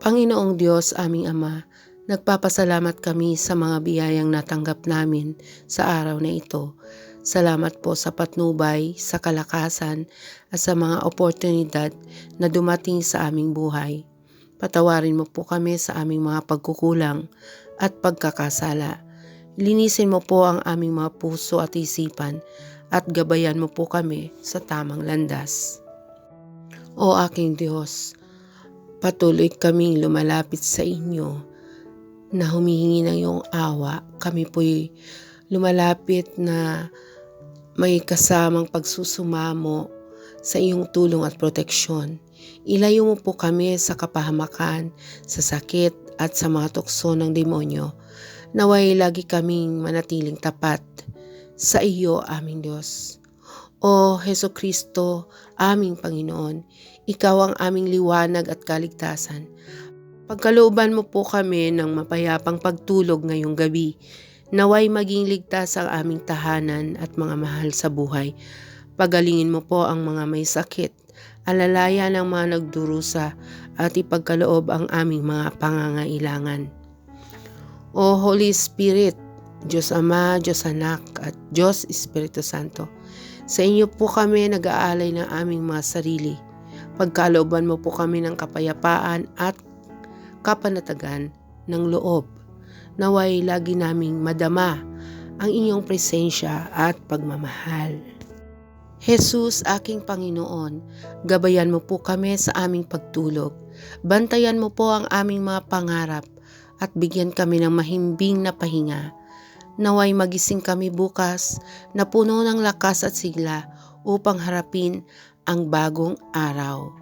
Panginoong Diyos, aming Ama, nagpapasalamat kami sa mga biyayang natanggap namin sa araw na ito. Salamat po sa patnubay, sa kalakasan, at sa mga oportunidad na dumating sa aming buhay. Patawarin mo po kami sa aming mga pagkukulang at pagkakasala. Linisin mo po ang aming mga puso at isipan at gabayan mo po kami sa tamang landas. O aking Diyos, Patuloy kaming lumalapit sa inyo na humihingi ng iyong awa. Kami po'y lumalapit na may kasamang pagsusumamo sa iyong tulong at proteksyon. Ilayo mo po kami sa kapahamakan, sa sakit at sa mga tukso ng demonyo. Naway lagi kaming manatiling tapat sa iyo, aming Diyos. O Heso Kristo, aming Panginoon, Ikaw ang aming liwanag at kaligtasan. Pagkalooban mo po kami ng mapayapang pagtulog ngayong gabi, naway maging ligtas ang aming tahanan at mga mahal sa buhay. Pagalingin mo po ang mga may sakit, alalaya ng mga nagdurusa at ipagkaloob ang aming mga pangangailangan. O Holy Spirit, Diyos Ama, Diyos Anak at Diyos Espiritu Santo, sa inyo po kami nag-aalay ng aming mga sarili. Pagkalooban mo po kami ng kapayapaan at kapanatagan ng loob. Naway lagi naming madama ang inyong presensya at pagmamahal. Jesus, aking Panginoon, gabayan mo po kami sa aming pagtulog. Bantayan mo po ang aming mga pangarap at bigyan kami ng mahimbing na pahinga Naway magising kami bukas na puno ng lakas at sigla upang harapin ang bagong araw.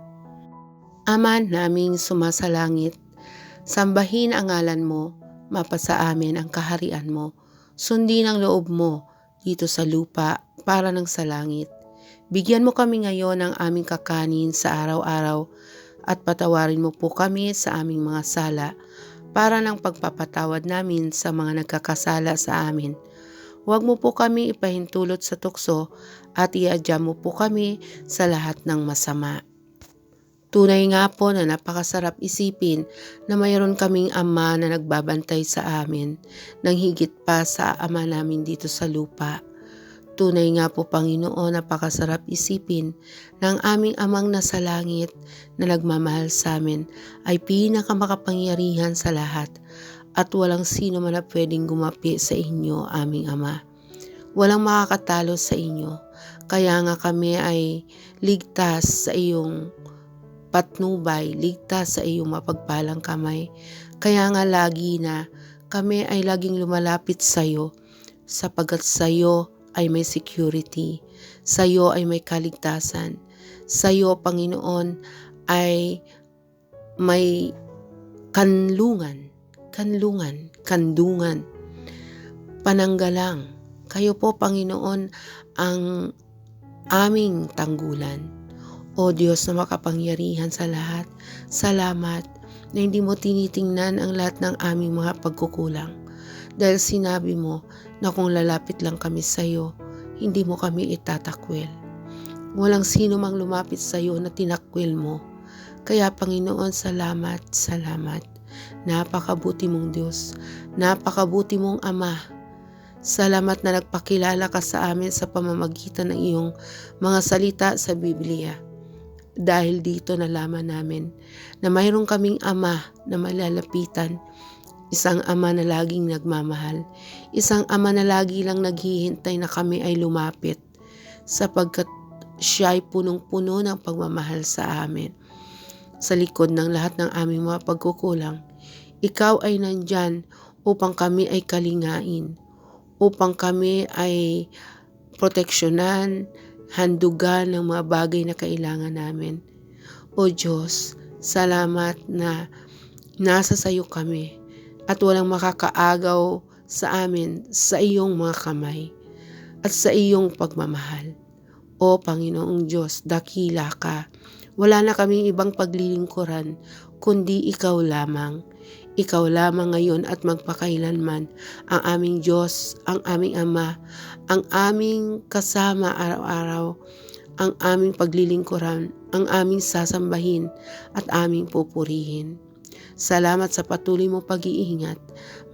Ama naming sumasalangit, sambahin ang ngalan mo, mapasa amin ang kaharian mo, sundin ang loob mo dito sa lupa para ng sa langit. Bigyan mo kami ngayon ng aming kakanin sa araw-araw at patawarin mo po kami sa aming mga sala para ng pagpapatawad namin sa mga nagkakasala sa amin. Huwag mo po kami ipahintulot sa tukso at iadya mo po kami sa lahat ng masama. Tunay nga po na napakasarap isipin na mayroon kaming ama na nagbabantay sa amin nang higit pa sa ama namin dito sa lupa. Tunay nga po Panginoon, napakasarap isipin ng aming amang nasa langit na nagmamahal sa amin ay pinakamakapangyarihan sa lahat at walang sino man na pwedeng gumapi sa inyo, aming Ama. Walang makakatalo sa inyo, kaya nga kami ay ligtas sa iyong patnubay, ligtas sa iyong mapagpalang kamay. Kaya nga lagi na kami ay laging lumalapit sa iyo sapagat sa iyo ay may security. Sa iyo ay may kaligtasan. Sa iyo, Panginoon, ay may kanlungan, kanlungan, kandungan, pananggalang. Kayo po, Panginoon, ang aming tanggulan. O Diyos na makapangyarihan sa lahat, salamat na hindi mo tinitingnan ang lahat ng aming mga pagkukulang. Dahil sinabi mo na kung lalapit lang kami sa iyo, hindi mo kami itatakwil. Walang sino mang lumapit sa iyo na tinakwil mo. Kaya Panginoon, salamat, salamat. Napakabuti mong Diyos. Napakabuti mong Ama. Salamat na nagpakilala ka sa amin sa pamamagitan ng iyong mga salita sa Biblia. Dahil dito nalaman namin na mayroon kaming Ama na malalapitan Isang ama na laging nagmamahal. Isang ama na lagi lang naghihintay na kami ay lumapit sapagkat siya ay punong-puno ng pagmamahal sa amin. Sa likod ng lahat ng aming mga pagkukulang, ikaw ay nandyan upang kami ay kalingain, upang kami ay proteksyonan, handugan ng mga bagay na kailangan namin. O Diyos, salamat na nasa sayo kami at walang makakaagaw sa amin sa iyong mga kamay at sa iyong pagmamahal. O Panginoong Diyos, dakila ka. Wala na kaming ibang paglilingkuran, kundi ikaw lamang. Ikaw lamang ngayon at magpakailanman ang aming Diyos, ang aming Ama, ang aming kasama araw-araw, ang aming paglilingkuran, ang aming sasambahin at aming pupurihin. Salamat sa patuloy mo pag-iingat.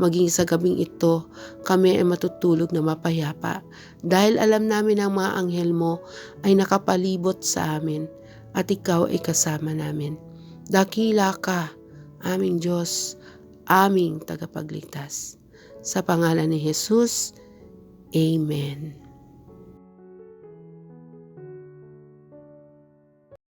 Maging sa gabing ito, kami ay matutulog na mapayapa dahil alam namin ang mga anghel mo ay nakapalibot sa amin at ikaw ay kasama namin. Dakila ka, aming Diyos, aming tagapagligtas. Sa pangalan ni Jesus, Amen.